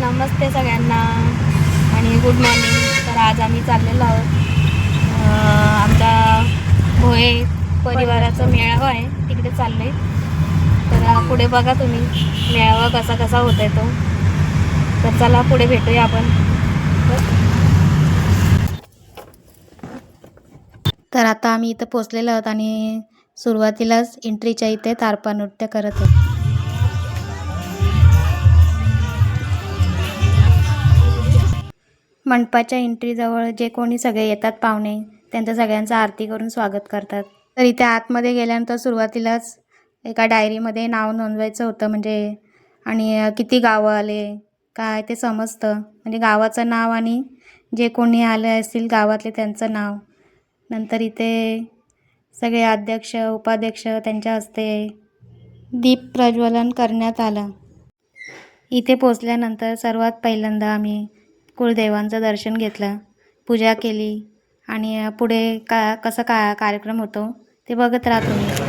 नमस्ते सगळ्यांना. आणि good morning तर आज आम्ही चाललेलो आहोत. आमच्या भोये परिवाराचा मेळावा आहे. तिकडे चाललं आहे तर पुढे बघा तुम्ही. मेळावा कसा कसा होत आहे तो. तर चला पुढे भेटूया आपण. तर आता आम्ही इथं पोचलेलो आहोत आणि सुरुवातीलाच एंट्रीच्या इथे तारपा नृत्य करत होतो. मंडपाच्या एंट्रीजवळ जे कोणी सगळे येतात पाहुणे त्यांचं सगळ्यांचं आरती करून स्वागत करतात. तर इथे आतमध्ये गेल्यानंतर सुरुवातीलाच एका डायरीमध्ये नाव नोंदवायचं होतं म्हणजे आणि किती गावं आले काय ते समजतं. म्हणजे गावाचं नाव आणि जे कोणी आले असतील गावातले त्यांचं नाव. नंतर इथे सगळे अध्यक्ष उपाध्यक्ष त्यांच्या हस्ते दीप प्रज्वलन करण्यात आलं. इथे पोचल्यानंतर सर्वात पहिल्यांदा आम्ही कुलदेवांचं दर्शन घेतलं पूजा केली आणि पुढे का कसं का कार्यक्रम होतो ते बघत राहतो मी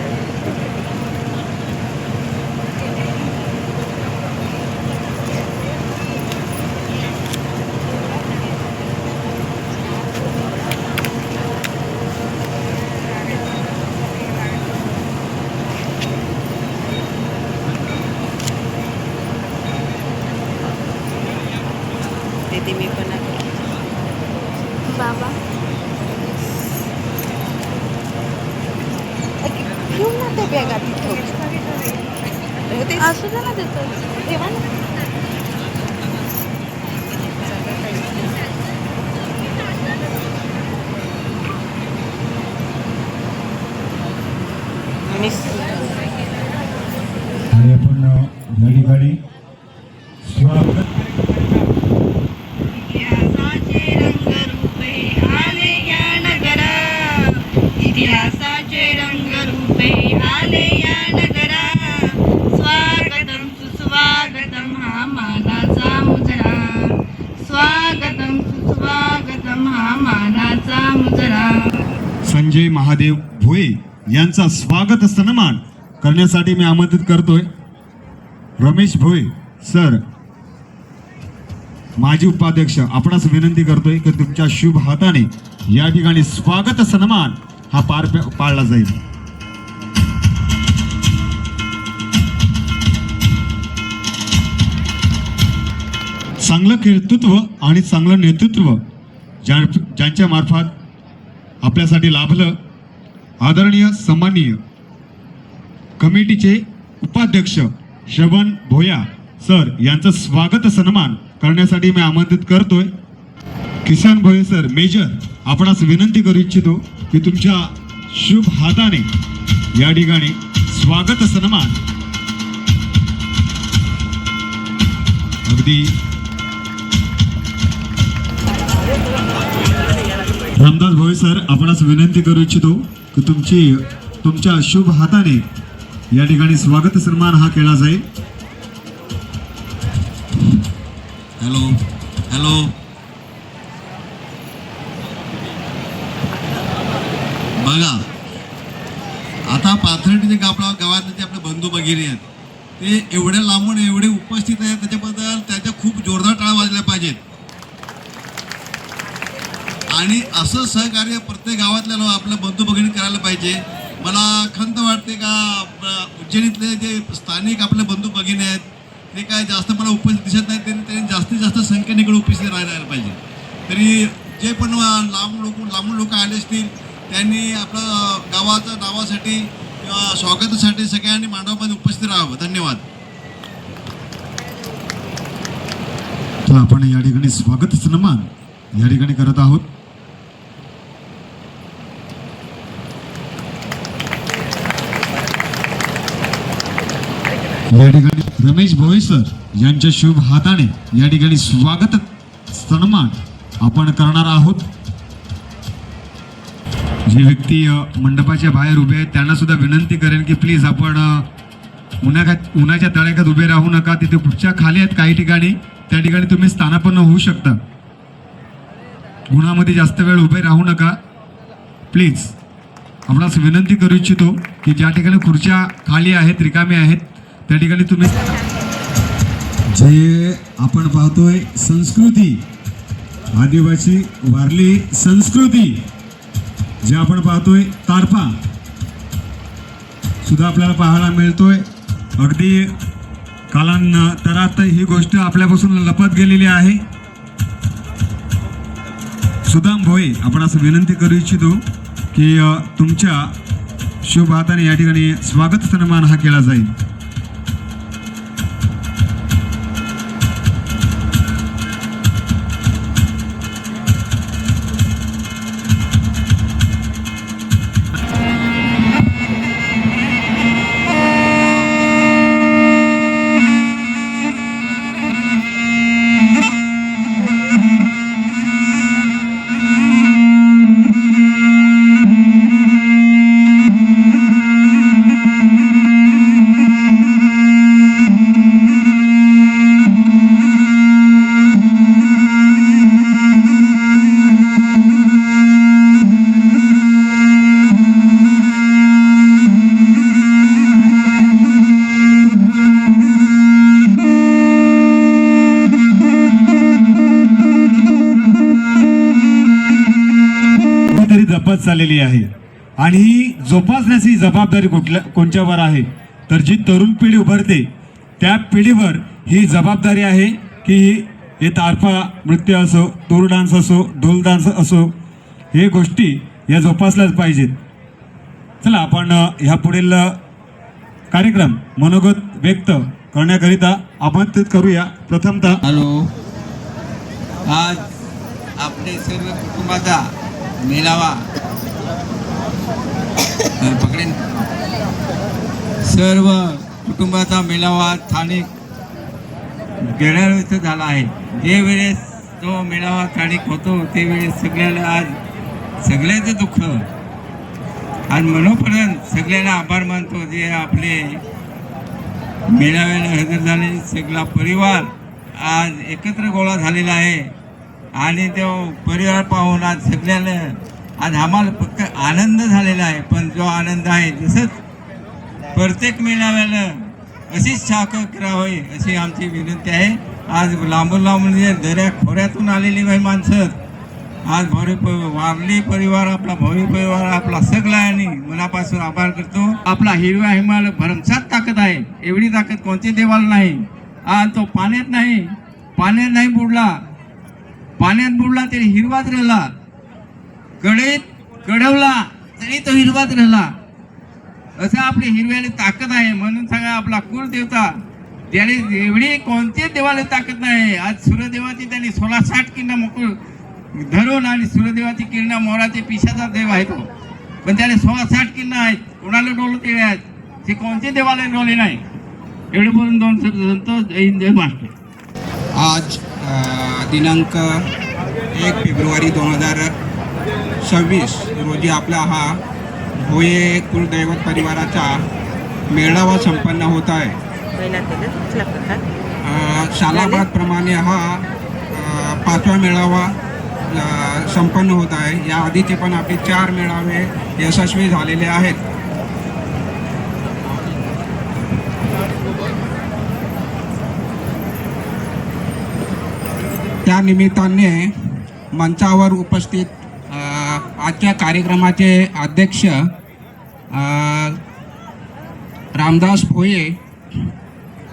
你们 संजय महादेव भोये यांचा स्वागत सन्मान करण्यासाठी मी आमंत्रित करतोय. रमेश भोये सर माजी उपाध्यक्ष आपणास विनंती करतोय की तुमच्या शुभ हाताने या ठिकाणी स्वागत सन्मान हा पार पाळला जाईल. चांगलं कर्तृत्व आणि चांगलं नेतृत्व ज्या ज्यांच्या मार्फत आपल्यासाठी लाभलं. आदरणीय सन्माननीय कमिटीचे उपाध्यक्ष श्रवण भोया सर यांचं स्वागत सन्मान करण्यासाठी मी आमंत्रित करतोय. किसान भोये सर मेजर आपणास विनंती करू इच्छितो की तुमच्या शुभ हाताने या ठिकाणी स्वागत सन्मान. अगदी. रामदास भोई सर आपणास विनंती करू इच्छितो की तुमची तुमच्या शुभ हाताने या ठिकाणी स्वागत सन्मान हा केला जाईल. हॅलो हॅलो बघा आता पाथर्डी जे आपल्या गावातले जे आपले बंधू वगैरे आहेत ते एवढ्या लांबून एवढे उपस्थित आहेत त्याच्याबद्दल त्याच्या खूप जोरदार टाळ्या वाजल्या पाहिजेत. आणि असं सहकार्य प्रत्येक गावातल्या लो- आपल्या बंधू भगिनी करायला पाहिजे. मला खंत वाटते का अ, उज्जैनीतले जे स्थानिक आपले बंधू भगिनी आहेत ते काय जास्त मला उपस्थित दिसत नाही तरी त्यांनी जास्तीत जास्त संख्येने इकडे उपस्थित राहायला पाहिजे. तरी जे पण लांब लोक लांबून लोक आले असतील त्यांनी आपलं गावाचं नावासाठी किंवा स्वागतासाठी सगळ्यांनी मांडवामध्ये उपस्थित राहावं. धन्यवाद. तर आपण या ठिकाणी स्वागत सन्मान या ठिकाणी करत आहोत. या ठिकाणी रमेश भोईसर यांच्या शुभ हाताने या ठिकाणी स्वागत सन्मान आपण करणार आहोत. जे व्यक्ती मंडपाच्या बाहेर उभे आहेत त्यांना सुद्धा विनंती करेन की प्लीज आपण अ, उन्हाळ्यात उन्हाच्या तळ्याखात उभे राहू नका तिथे खुर्च्या खाली आहेत काही ठिकाणी त्या ठिकाणी तुम्ही स्थानापन्न होऊ शकता. उन्हामध्ये जास्त वेळ उभे राहू नका. प्लीज आपणास विनंती करू इच्छितो की ज्या ठिकाणी खुर्च्या खाली आहेत रिकामी आहेत त्या ठिकाणी तुम्ही जे आपण पाहतोय संस्कृती आदिवासी वारली संस्कृती जे आपण पाहतोय तारपा सुद्धा आपल्याला पाहायला मिळतोय. अगदी कालांतरात ही गोष्ट आपल्यापासून लपत गेलेली आहे. सुदाम भोये आपण असं विनंती करू इच्छितो की तुमच्या शुभ हाताने या ठिकाणी स्वागत सन्मान हा केला जाईल. कुठेतरी चाललेली आहे. आणि ही जोपासण्याची जबाबदारी कुठल्या कोणच्यावर आहे? तर जी तरुण पिढी उभरते त्या पिढीवर ही जबाबदारी आहे की हे तारफा नृत्य असो तोर डान्स असो ढोल डान्स असो हे गोष्टी या जोपासल्याच पाहिजेत. चला आपण ह्या पुढील कार्यक्रम मनोगत व्यक्त करण्याकरिता आमंत्रित करूया. प्रथमतः हॅलो. आज आपले सर्व कुटुंबाचा मेळावा पकडेन. सर्व कुटुंबाचा मेळावा स्थानिक गेल्या इथं झाला आहे. जे वेळेस तो मेळावा स्थानिक होतो ते वेळेस सगळ्याला आज सगळ्याचं दुःख आज मनोपर्यंत सगळ्यांना आभार मानतो जे आपले मेळाव्याला हजर झाले. सगळा परिवार आज एकत्र गोळा झालेला आहे. आणि तो परिवार पाहून आज सगळ्यांना आज आम्हाला फक्त आनंद झालेला आहे पण जो आनंद आहे जसंच प्रत्येक मेळाव्याला अशीच शाखा करावी अशी आमची विनंती आहे. आज लांबून लांबून जे म्हणजे दऱ्या खोऱ्यातून आलेली काही माणसं. आज भोरी प वारली परिवार आपला भोरी परिवार आपला सगळा आणि मनापासून आभार करतो. आपला हिरव्या हिमालय भरमसाठ ताकद आहे. एवढी ताकद कोणती देवाला नाही. आज तो पाण्यात नाही. पाण्यात नाही बुडला. पाण्यात बुडला तरी हिरवाच राहिला कडेत कडवला तरी तो हिरवाच राहिला. असं आपली हिरव्याला ताकद आहे म्हणून सांगा आपला कुलदेवता. त्याने एवढी कोणत्याच देवाला ताकद नाही. आज सूर्यदेवाची त्यांनी सोळा साठ किंड मोकळ धरून आणि सूर्यदेवाची किरण मोराचे पिशाचा देव आहे तो. पण त्याने सोळा साठ किरण आहेत कोणाला डोलत आहेत? ते कोणते देवाला डोले नाही? एवढे बोलून दोन शब्द संतोष जय हिंद महाराष्ट्र. आज दिनांक एक फेब्रुवारी दोन हजार सव्वीस रोजी आपला हा भोये कुलदैवत परिवाराचा मेळावा संपन्न होत आहे. अ, सालाबादप्रमाणे हा पाचवा मेळावा संपन्न होत आहे. या आधीचे पण आपले चार मेळावे यशस्वी झालेले आहेत. त्या निमित्ताने मंचावर उपस्थित आजच्या कार्यक्रमाचे अध्यक्ष रामदास भोये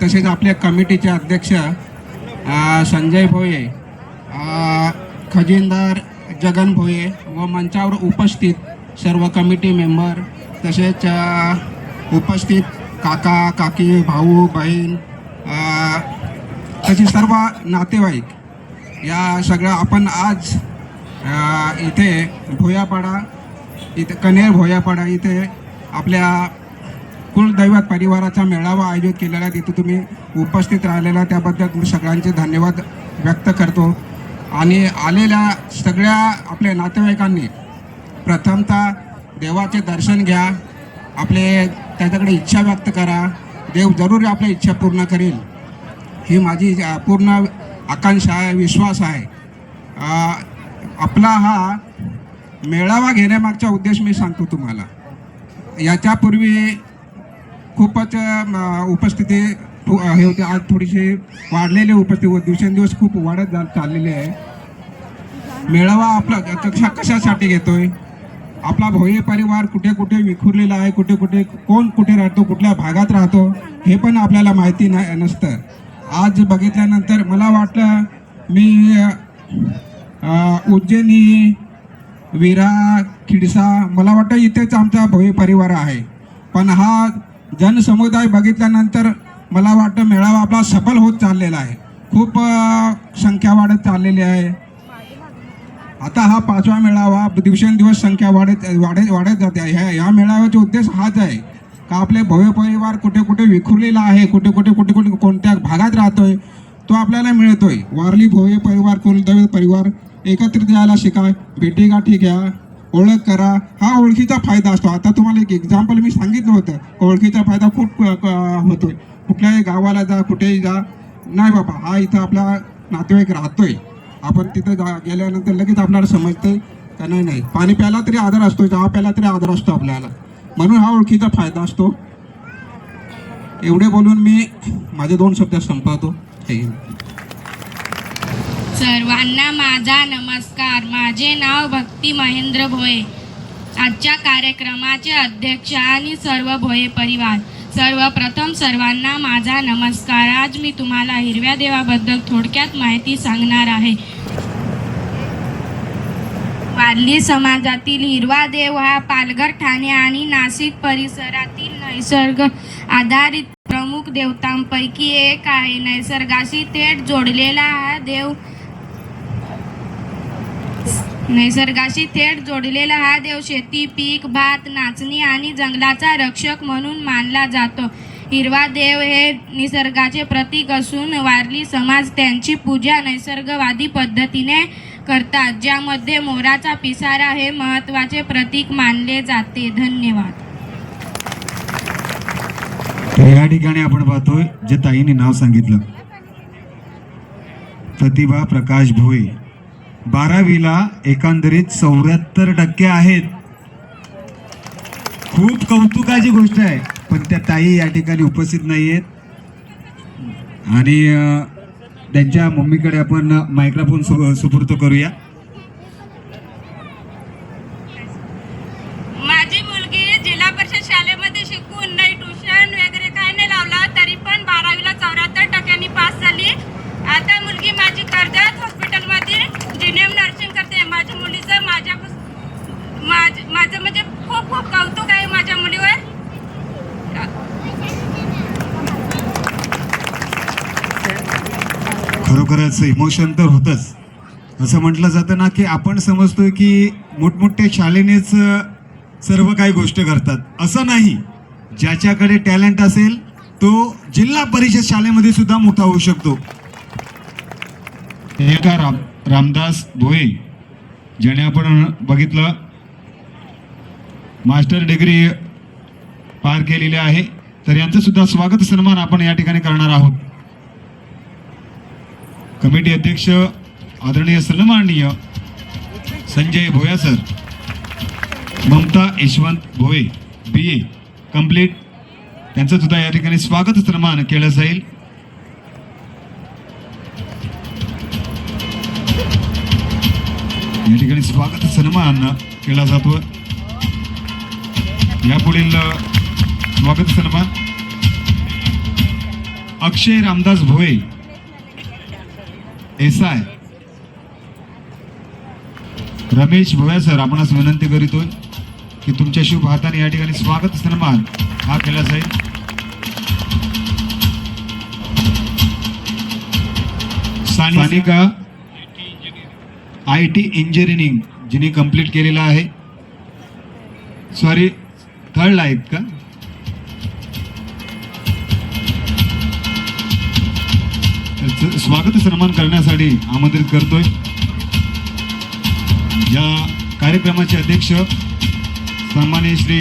तसेच आपल्या कमिटीचे अध्यक्ष संजय भोये खजिनदार जगन भोये व मंचावर उपस्थित सर्व कमिटी मेंबर तसेच उपस्थित काका काकी भाऊ बहीण अ, तसे सर्व नातेवाईक या सगळ्या आपण आज इथे भोयापाडा इथे कनेर भोयापाडा इथे आपल्या कुलदैवत परिवाराचा मेळावा आयोजित केलेला आहे. तिथे तुम्ही उपस्थित राहिलेला त्याबद्दल तुम्ही सगळ्यांचे धन्यवाद व्यक्त करतो. आणि आलेल्या सगळ्या आपल्या नातेवाईकांनी प्रथमतः देवाचे दर्शन घ्या. आपले त्याच्याकडे इच्छा व्यक्त करा. देव जरूर आपल्या इच्छा पूर्ण करेल. ही माझी पूर्ण आकांक्षा आहे विश्वास आहे. आपला हा मेळावा घेण्यामागचा उद्देश मी सांगतो तुम्हाला. याच्यापूर्वी खूपच उपस्थिती हे होते. आज थोडीशी वाढलेली उपस्थिती व दिवसेंदिवस खूप वाढत जा चाललेली आहे. मेळावा आपला कक्षा कशा कशासाठी घेतोय? आपला भोये परिवार कुठे कुठे विखुरलेला आहे? कुठे कुठे कोण कुठे राहतो? कुठल्या भागात राहतो? हे पण आपल्याला माहिती नाही नसतं. आज बघितल्यानंतर मला वाटलं मी उज्जैनी विरा खिडसा मला वाटतं इथेच आमचा भव्य परिवार आहे. पण हा जनसमुदाय बघितल्यानंतर मला वाटतं मेळावा आपला सफल होत चाललेला आहे. खूप संख्या वाढत चाललेली आहे. आता हा पाचवा मेळावा दिवसेंदिवस संख्या वाढत वाढत वाढत जाते ह्या ह्या मेळाव्याचा उद्देश हाच आहे का आपले भव्य परिवार कुठे कुठे विखुरलेला आहे कुठे कुठे कुठे कुठे कोणत्या भागात राहतोय तो आपल्याला मिळतोय. वारली भव्य परिवार कुलदैवत परिवार? एकत्रित यायला शिका भेटीगाठी घ्या. ओळख करा. हा ओळखीचा फायदा असतो. आता तुम्हाला एक एक्झाम्पल मी सांगितलं होतं. ओळखीचा फायदा खूप होतोय. कुठल्याही गावाला जा कुठेही जा. नाही बाबा हा इथं आपला नातेवाईक राहतोय. आपण तिथं जा गेल्यानंतर लगेच आपल्याला समजतंय का नाही नाही. पाणी प्यायला तरी आधार असतो चहा प्यायला तरी आधार असतो आपल्याला. म्हणून हा ओळखीचा फायदा असतो. एवढे बोलून मी माझे दोन शब्द संपवतो. जय सर्वांना माझा नमस्कार. माझे नाव भक्ती महेंद्र भोये. आजच्या कार्यक्रमाचे अध्यक्ष आणि सर्व भोये परिवार. सर्वप्रथम सर्वांना माझा नमस्कार. आज मी तुम्हाला हिरव्या देवाबद्दल थोडक्यात माहिती सांगणार आहे. वारली समाजातील हिरवा देव हा पालघर ठाणे आणि नाशिक परिसरातील नैसर्ग आधारित प्रमुख देवतांपैकी एक आहे. नैसर्गाशी थेट जोडलेला हा देव निसर्गाशी थेट जोडलेला हा देव शेती पीक भात नाचणी आणि जंगलाचा रक्षक म्हणून मानला जातो. हिरवा देव हे निसर्गाचे प्रतीक असून वारली समाज त्यांची पूजा नैसर्गवादी पद्धतीने करतात ज्यामध्ये मोराचा पिसारा हे महत्त्वाचे प्रतीक मानले जाते. धन्यवाद. या ठिकाणी आपण पाहतोय जे ताईने नाव सांगितलं. प्रतिभा प्रकाश भोई बारावीला एकंदरीत चौऱ्याहत्तर टक्के आहेत. खूप कौतुकाची गोष्ट आहे पण त्या ताई या ठिकाणी उपस्थित नाही आहेत आणि त्यांच्या मम्मीकडे आपण मायक्रोफोन सु सुपूर्त करूया माझी मुलगी जिल्हा परिषद शाळेमध्ये शिकून नाही ट्युशन वगैरे काय नाही लावला तरी पण बारावीला चौऱ्याहत्तर टक्क्यांनी पास झाली आता मुलगी माझी कर्जत हॉस्पिटलमध्ये जिनेम नर्सिंग करते माझ्या मुलीचं माझ्या माझ माझं म्हणजे खूप खूप कौतुक आहे माझ्या मुलीवर खरोखरच इमोशन तर होतंच. असं म्हटलं जातं ना की आपण समजतोय की मोठमोठ्या शाळेनेच सर्व काही गोष्ट करतात. असं नाही. ज्याच्याकडे टॅलेंट असेल तो जिल्हा परिषद शाळेमध्ये सुद्धा मोठा होऊ शकतो. एका राम रामदास भोये ज्याने आपण बघितलं मास्टर डिग्री पार केलेली आहे तर यांचं सुद्धा स्वागत सन्मान आपण या ठिकाणी करणार आहोत. कमिटी अध्यक्ष आदरणीय सन्माननीय Sanjay Bhoya sir Mamata Yashwant Bhoye B A complete त्यांचं सुद्धा या ठिकाणी स्वागत सन्मान केलं जाईल. या ठिकाणी स्वागत सन्मान केला जातो. यापुढील स्वागत सन्मान. Akshay Ramdas Bhoye S I Ramesh Bhoya sir आपणास विनंती करीतोय की तुमच्या शुभ हाताने या ठिकाणी स्वागत सन्मान हा केला जाईल. सानिका आय टी इंजिनिअरिंग जिने कंप्लीट केलेलं आहे. सॉरी थर्डला आहेत का? स्वागत सन्मान करण्यासाठी आमंत्रित करतोय. या कार्यक्रमाचे अध्यक्ष सन्मान्य श्री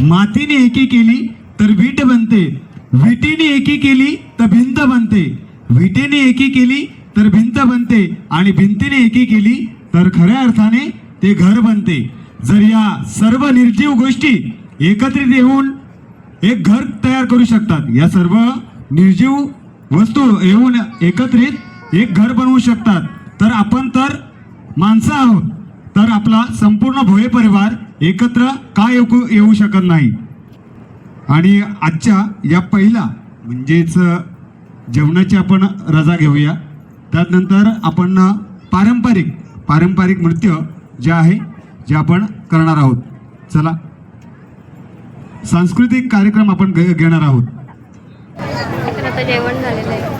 मातीने एकी केली तर वीट बनते. विटीने एकी केली तर भिंत बनते. विटेने एकी केली तर भिंत बनते आणि भिंतीने एकी केली तर खऱ्या अर्थाने ते घर बनते. जर या सर्व निर्जीव गोष्टी एकत्रित येऊन एक घर तयार करू शकतात. या सर्व निर्जीव वस्तू येऊन एकत्रित एक घर बनवू शकतात. तर आपण तर माणसं आहोत. तर आपला संपूर्ण भोये परिवार एकत्र का येऊ येऊ शकत नाही? आणि आजच्या या पहिला म्हणजेच जेवणाची आपण रजा घेऊया. त्यानंतर आपण पारंपरिक पारंपरिक नृत्य जे आहे जे आपण करणार आहोत. चला. सांस्कृतिक कार्यक्रम आपण घेणार आहोत. जेवण झालेलं आहे.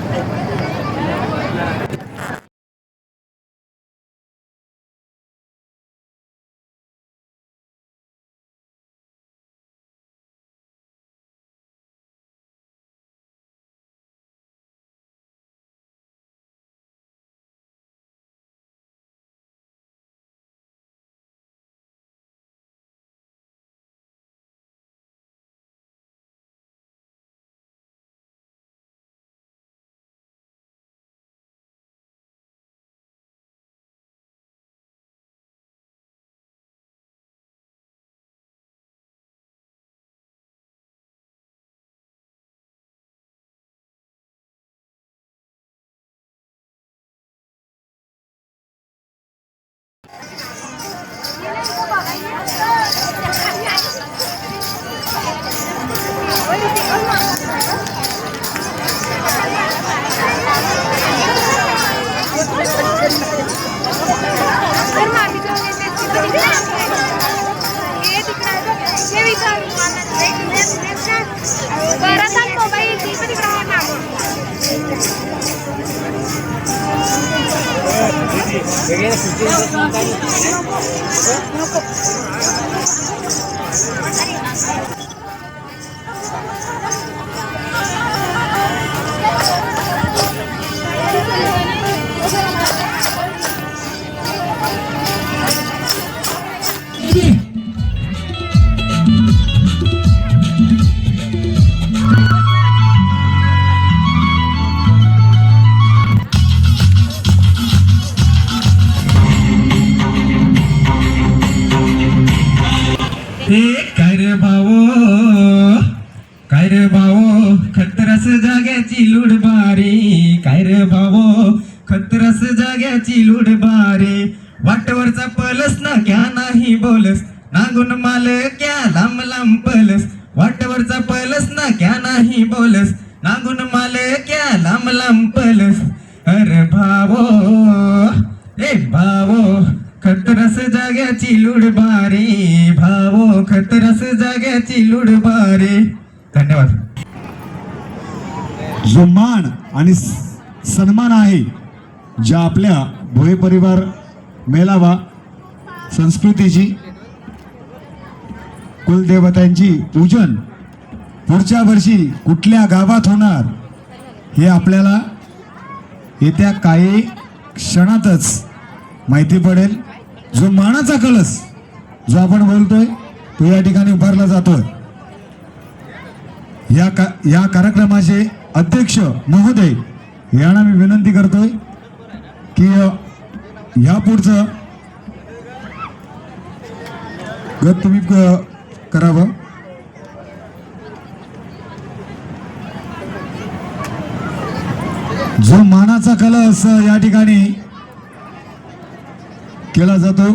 que viene sus 15 años. नाही बोलस नागून माल क्या लांब लांब पलस. अरे भावो ए भावो खतरस जाग्याची लुडबारी. भावो खतरस जाग्याची लुडबारी. धन्यवाद. जो मान आणि सन्मान आहे ज्या आपल्या भोये परिवार मेलावा संस्कृतीची कुलदेवतांची पूजन पुढच्या वर्षी कुठल्या गावात होणार हे आपल्याला येत्या काही क्षणातच माहिती पडेल. जो मानाचा कलस जो आपण बोलतोय तो या ठिकाणी उभारला जातोय. या का या कार्यक्रमाचे अध्यक्ष महोदय यांना मी विनंती करतोय की या ह्या पुढचं गत तुम्ही क- करावं. जो मानाचा कलस या ठिकाणी केला जातो.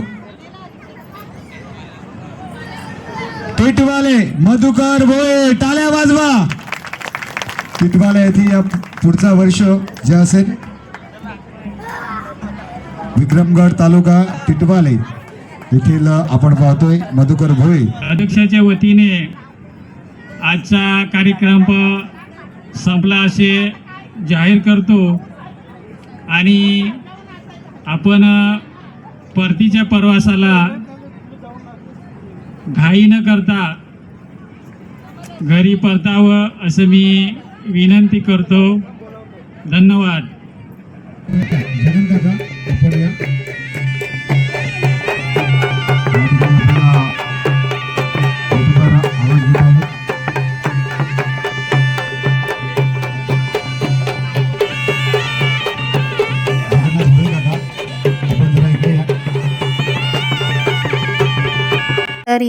टिटवाले मधुकर भोये टाळ्या वाजवा. टिटवाले येथे या पुढचा वर्ष जे असेल. विक्रमगड तालुका टिटवाले. येथील आपण पाहतोय मधुकर भोये अध्यक्षाच्या वतीने आजचा कार्यक्रम संपला असे जाहीर करतो. आणि आपण परतीच्या प्रवासाला घाई न करता घरी परतावं असं मी विनंती करतो. धन्यवाद.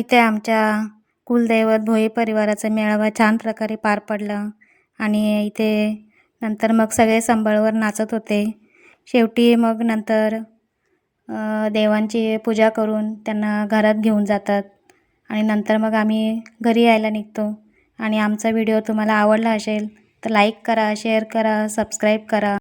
इथे आमच्या कुलदैवत भोये परिवाराचा मेळावा छान प्रकारे पार पडला. आणि इथे नंतर मग सगळे संबळवर नाचत होते. शेवटी मग नंतर देवांची पूजा करून त्यांना घरात घेऊन जातात. आणि नंतर मग आम्ही घरी यायला निघतो. आणि आमचा व्हिडिओ तुम्हाला आवडला असेल तर लाईक करा शेअर करा सबस्क्राईब करा.